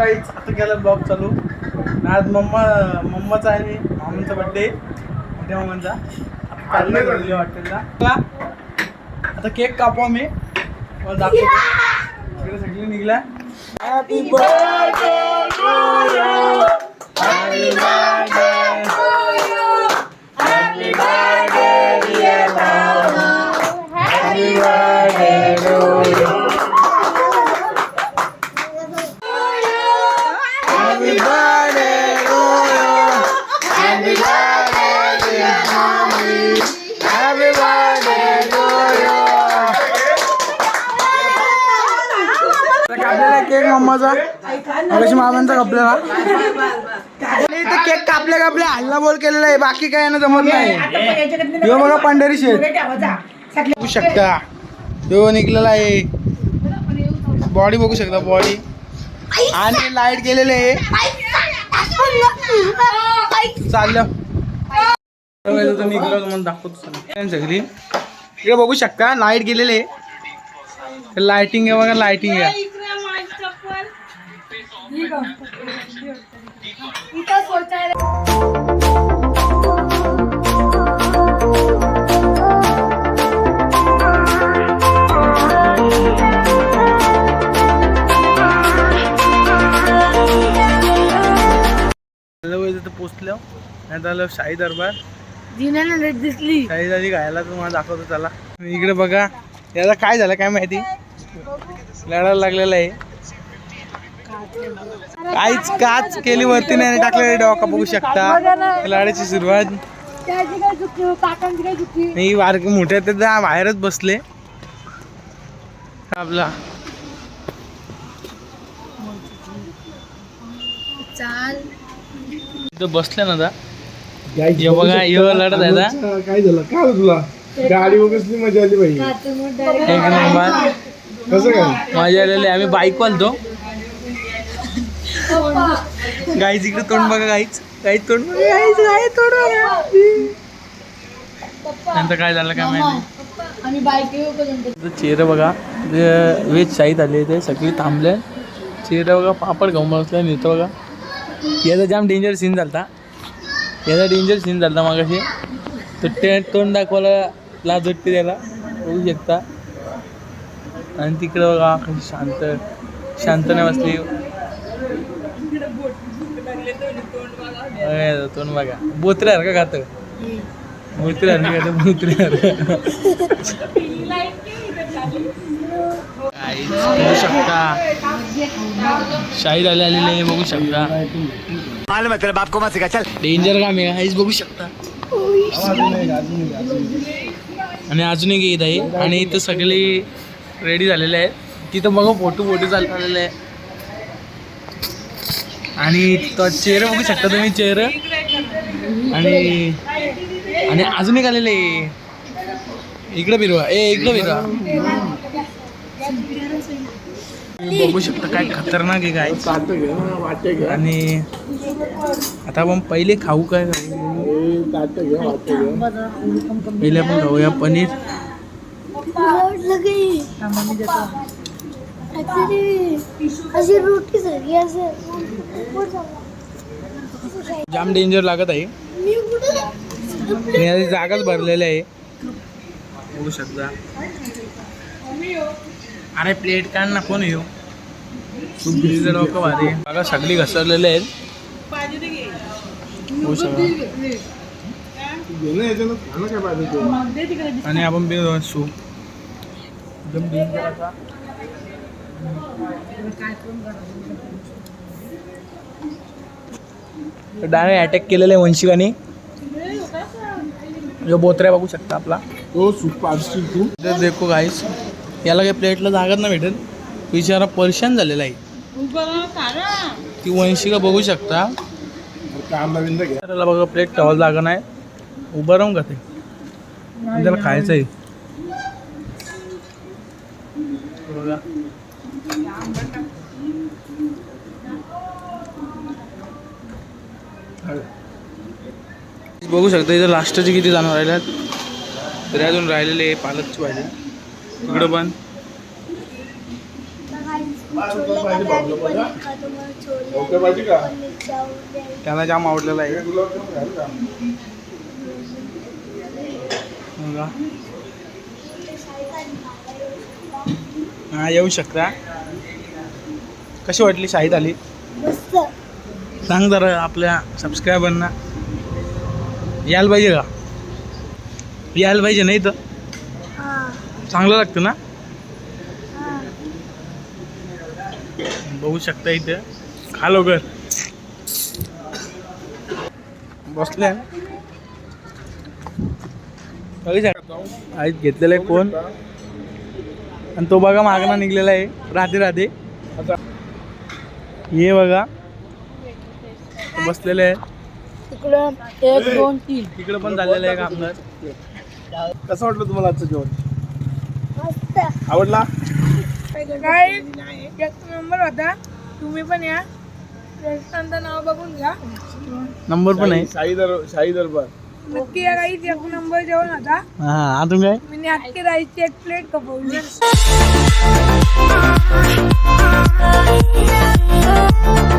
आता केला ब्लॉग चालू. आज मम्मा मम्माचा आणि मामांचा बड्डे मोठ्या मामांचा. हॉटेलला का? आता केक कापू आम्ही. मला दाखवतो. सगळे निघला हॅपी बर्थडे मम्माचा मगाशी मामांचा कापलेला इथे केक कापल्या कापल्या हल्ला बोल केलेला आहे. बाकी काय ना जमत नाही. ह्यो बघा पंढरी शेत बघू शकता. ह्यो निघलेला आहे. बॉडी बघू शकता बॉडी आणि लाइट गेलेले आहे. चाललं. निघलो तुम्हाला दाखवतो. सगळी. इकडे बघू शकता लाइट गेलेले लाइटिंग आहे बघा लाइटिंग आहे. तिथं पोचलो नाही झालं शाही दरबार. जिन्याला रेट दिसली. शाही झाली खायला तुम्हाला दाखवतो चला. इकडे बघा. याला काय झालं काय माहिती? लढायला लागलेला आहे. काहीच काच केली वरती नाही टाकलेली डोका बघू शकता. लढायची सुरुवात. नाही वारके मोठे ते बाहेरच बसले. आपला. बसले ना आता. बघा लढत आहे. काय झालं? काय तुला? गाडी वगैरे मजा आली पाहिजे एक नंबर. कसं काय? मजा आलेली आम्ही बाईक वालतो. गाईच इकडे तोंड बघा गाईच गाईच तोंड बघा. गाईच गाई तोंड बघा. नंतर काय झालं काय माहिती चेहरा बघा. वेज शाहीत आले ते सगळी थांबले. चेहरा बघा पापड घेऊन बसला नेतो बघा. याचा जाम डेंजर सीन झालता. याचा डेंजर सीन झालता मागाशी. तर ते तोंड दाखवायला लाज वाटते त्याला बघू शकता. आणि तिकडं बघा कशी शांत शांत नाही बसली. तोंड बघा. बोत्र्यार का खात. बोत्र्यार खातं खात काहीच बघू शकता. शाहीद आले आलेले बघू शकता. मालूम मात्र बाप को मत सिखा चल डेंजर काम आहे आईच बघू शकता. आणि अजून एक येत आहे. आणि इथं सगळे रेडी झालेले आहेत. तिथं बघा फोटो फोटो चाललेले आहे आणि तो चेहरे बघू शकता तुम्ही चेहरे. आणि आणि अजून एक आलेले. इकडे फिरवा. ए इकडे फिरवा. बघू शकता काय खतरनाक आहे काय आणि आता आपण पहिले खाऊ काय पहिले आपण खाऊया पनीर. अशी रोटी सगळी असं जाम डेंजर लागत आहे. मी जागाच भरलेली आहे. बघू शकता. अरे प्लेट काढ ना कोण येऊ? खूप भिजलं डोकं भारी आहे. बघा सगळी घसरलेले आहेत. बघू शकता. ते? आणि आपण बी सूप एकदम असा. डायरेक्ट अटॅक केलेला आहे वंशिकाने. जो बोत्र्या बघू शकता आपला. तो तू देखो गाईस याला काही प्लेटला जागाच नाही भेटेल बिचारा परेशान झालेला आहे. ती वंशिका बघू शकता. त्याला बघा प्लेट ठेवायला जागा नाही. उभं राहून का ते त्याला खायचं आहे बघा शकता इथं लास्टचे किती जाणं राहिल्यात. तरी अजून राहिलेले पालकची भाजी. तिकडं पण. पाहिजे त्याला जाम आवडलेला आहे. हा येऊ शकता. कशी वाटली शाहीद आली सांग जरा आपल्या सबस्क्रायबरना यायला पाहिजे का? यायला पाहिजे नाही तर? चांगलं लागतं ना? बघू शकता इथे. खा लवकर. बसले. आईत घेतलेला आहे फोन. आणि तो बघा मागणं निघलेला आहे. राधे राधे ये बघा. बसलेले आहे तिकडं एक दोन तीन. तिकडे पण झालेलं आहे कामदार कसं वाटलं तुम्हाला आजचं जेवण? मस्त. आवडला? काय? एक नंबर होता. तुम्ही पण या. रेस्टॉरंटचं नाव बघून घ्या. नंबर पण आहे. शाही दर शाही दरबार. नक्की या काही एक नंबर जेवण होता. हा अजून काय? मी अख्खी राईसची एक प्लेट you.